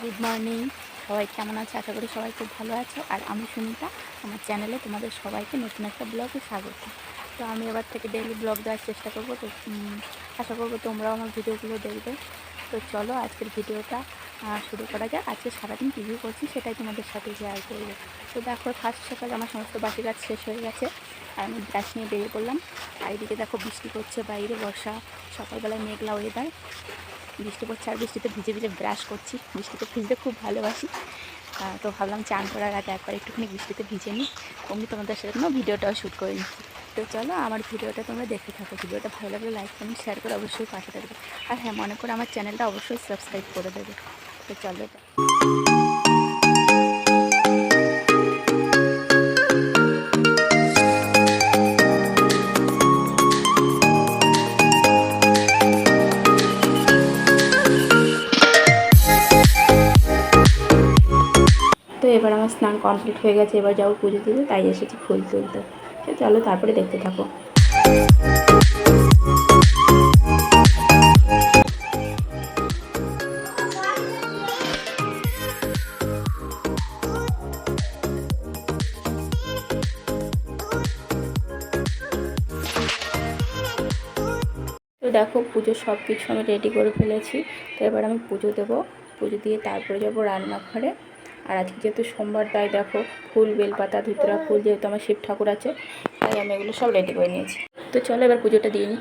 Good morning সবাই কেমন আছে? আশা করি সবাই খুব ভালো আছো। আর আমি সুনিতা, আমার চ্যানেলে তোমাদের সবাইকে নতুন একটা ব্লগে স্বাগত। তো আমি এবার থেকে ডেইলি ব্লগ দেওয়ার চেষ্টা করব। তো আশা করব তোমরাও আমার ভিডিওগুলো দেখবে। তো চলো আজকের ভিডিওটা শুরু করা যাক। আজকে সারাদিন কী করছি সেটাই তোমাদের সাথে শেয়ার করব। তো দেখো ফার্স্ট সকালে আমার সমস্ত বাসি গাছ শেষ হয়ে গেছে। আর আমি ব্রাশ নিয়ে বেরিয়ে পড়লাম। আর এদিকে দেখো বৃষ্টি করছে বাইরে বর্ষা, সকালবেলায় মেঘলা ওয়েদার বৃষ্টি পড়ছে আর বৃষ্টিতে ভিজে ভিজে ব্রাশ করছি। বৃষ্টিতে ভিজতে খুব ভালোবাসি। তো ভাবলাম চান করার আগে একবার একটুখানি বৃষ্টিতে ভিজে নিই। অমনি তোমাদের সাথে কোনো ভিডিওটাও শ্যুট করে নিচ্ছি। তো চলো আমার ভিডিওটা তোমরা দেখে থাকো। ভিডিওটা ভালো লাগলে লাইক কমেন্ট শেয়ার করে অবশ্যই পাশে থাকবে। আর হ্যাঁ মনে করে আমার চ্যানেলটা অবশ্যই সাবস্ক্রাইব করে দেবে। তো চলো এবার আমার স্নান কমপ্লিট হয়ে গেছে, এবার যাব পুজো দিতে, তাই এসেছি ফুল তুলতে। চলো তারপরে দেখতে থাকো। দেখো, পুজোর সব কিছু আমি রেডি করে ফেলেছি। তো এবার আমি পুজো দেবো। পুজো দিয়ে তারপরে যাব রান্নাঘরে। আর আজকে যেহেতু সোমবার, তাই দেখো ফুল, বেলপাতা, ধুতরা, ফুল যেহেতু আমার শিব ঠাকুর আছে, তাই আমি এগুলো সব রেডি করে নিয়েছি। তো চলো এবার পুজোটা দিয়ে নিই।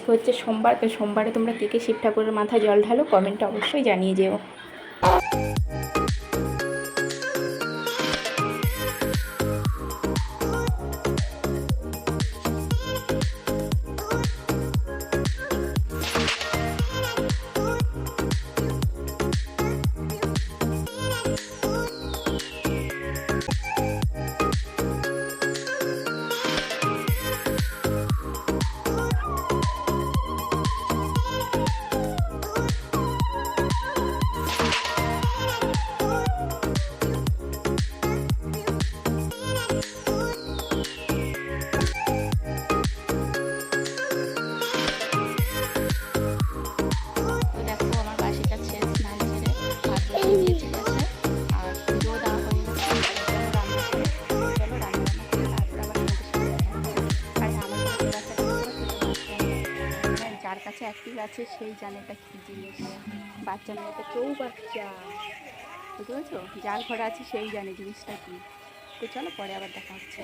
আজকে হচ্ছে সোমবার, তো সোমবারে তোমরা কে কে শিব ঠাকুরের মাথায় জল ঢালো? কমেন্টটা অবশ্যই জানিয়ে যেও। কাছে অ্যাক্টিভ আছে, সেই জানে এটা কী জিনিস। বাচ্চা মেয়েটা কেউ বাচ্চা। বুঝতে পারছ? যার ঘরে আছে সেই জানে জিনিসটা কী। তো চলো পরে আবার দেখা হচ্ছে।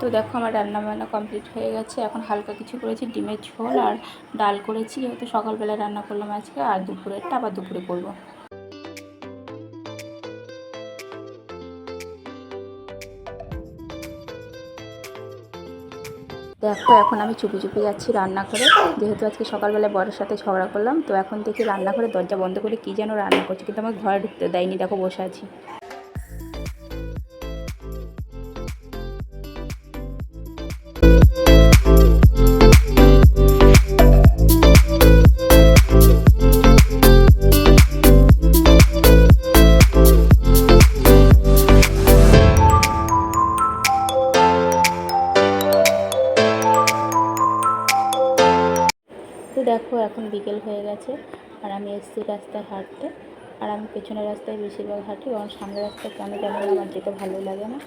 তো দেখো আমার রান্না বান্না কমপ্লিট হয়ে গেছে। এখন হালকা কিছু করেছি, ডিমের ঝোল আর ডাল করেছি। যেহেতু সকালবেলা রান্না করলাম আজকে, আর দুপুরেরটা আবার দুপুরে করব। দেখো এখন আমি চুপি চুপি যাচ্ছি রান্নাঘরে। যেহেতু আজকে সকালবেলায় বরের সাথে ঝগড়া করলাম, তো এখন দেখি রান্নাঘরে দরজা বন্ধ করে কী যেন রান্না করছে, কিন্তু আমার ঘরে ঢুকতে দেয়নি, দেখো বসে আছি। দেখো, এখন বিকেল হয়ে গেছে আর আমি এসছি রাস্তায় হাঁটতে। আর আমি পেছনের রাস্তায় বেশিরভাগ হাঁটি, কারণ সামনের রাস্তায় কেন কেন আমার যেতে ভালো লাগে না।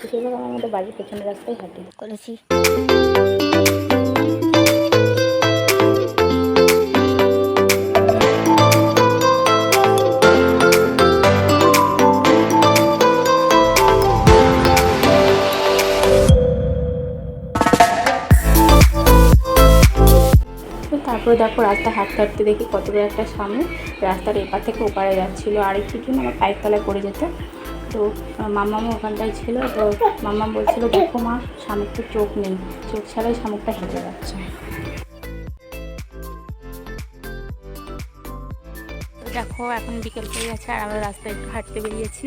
বেশিরভাগ আমার আমাদের বাড়ির পেছনের রাস্তায় হাঁটি। করেছি। তারপরে দেখো রাস্তা হাঁটতে হাঁটতে দেখি কত বড় একটা সামনে রাস্তার এপার থেকে ওপারে যাচ্ছিল। আর একটু জন্য আমার পায়ের তলায় পড়ে যেত। তো মাম্মামও ওখানটায় ছিল। তো মাম্মাম বলছিল, দেখো মা শামুকটার চোখ নেই। চোখ ছাড়াই শামুকটা হেঁটে যাচ্ছে। দেখো, এখন বিকেল হয়ে গেছে আর আমরা রাস্তায় একটু হাঁটতে বেরিয়েছি।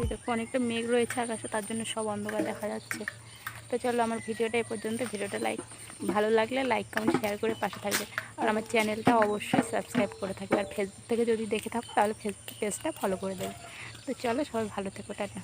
এই দেখো, অনেকটা মেঘ রয়েছে আকাশে, তার জন্য সব অন্ধকার দেখা যাচ্ছে। তো চলো আমার ভিডিওটা এ পর্যন্ত। ভিডিওটা লাইক ভালো লাগলে লাইক কমেন্ট শেয়ার করে পাশে থাকবে। আর আমার চ্যানেলটা অবশ্যই সাবস্ক্রাইব করে থাকবে। আর ফেসবুক থেকে যদি দেখে থাকো, তাহলে ফেসবুক পেজটা ফলো করে দেবে। তো চলো সবাই ভালো থেকো, টাটা।